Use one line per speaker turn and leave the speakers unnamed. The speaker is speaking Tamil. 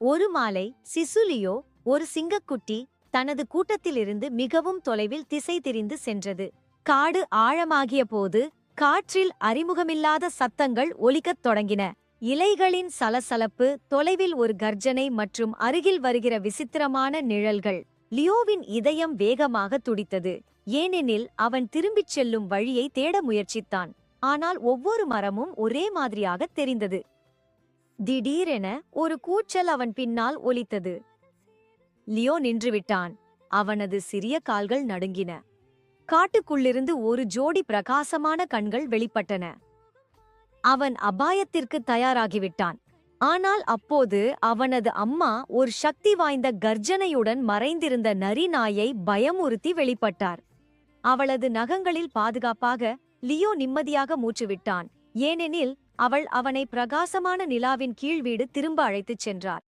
ஒரு மாலை சிசுலியோ ஒரு சிங்கக்குட்டி தனது கூட்டத்திலிருந்து மிகவும் தொலைவில் திசை திரிந்து சென்றது. காடு ஆழமாகிய போது காற்றில் அறிமுகமில்லாத சத்தங்கள் ஒலிக்கத் தொடங்கின. இலைகளின் சலசலப்பு தொலைவில் ஒரு கர்ஜனை மற்றும் அருகில் வருகிற விசித்திரமான நிழல்கள் லியோவின் இதயம் வேகமாக துடித்தது. ஏனெனில் அவன் திரும்பிச் செல்லும் வழியை தேட முயற்சித்தான். ஆனால் ஒவ்வொரு மரமும் ஒரே மாதிரியாக தெரிந்தது. திடீரென ஒரு கூச்சல் அவன் பின்னால் ஒலித்தது. லியோ நின்றுவிட்டான். அவனது சிறிய கால்கள் நடுங்கின. காட்டுக்குள்ளிருந்து ஒரு ஜோடி பிரகாசமான கண்கள் வெளிப்பட்டன. அவன் அபாயத்திற்கு தயாராகிவிட்டான். ஆனால் அப்போது அவனது அம்மா ஒரு சக்தி வாய்ந்த கர்ஜனையுடன் மறைந்திருந்த நரி நாயை பயமுறுத்தி வெளிப்பட்டார். அவளது நகங்களில் பாதுகாப்பாக லியோ நிம்மதியாக மூச்சுவிட்டான். ஏனெனில் அவள் அவனை பிரகாசமான நிலாவின் கீழ் வீடு திரும்ப அழைத்துச் சென்றார்.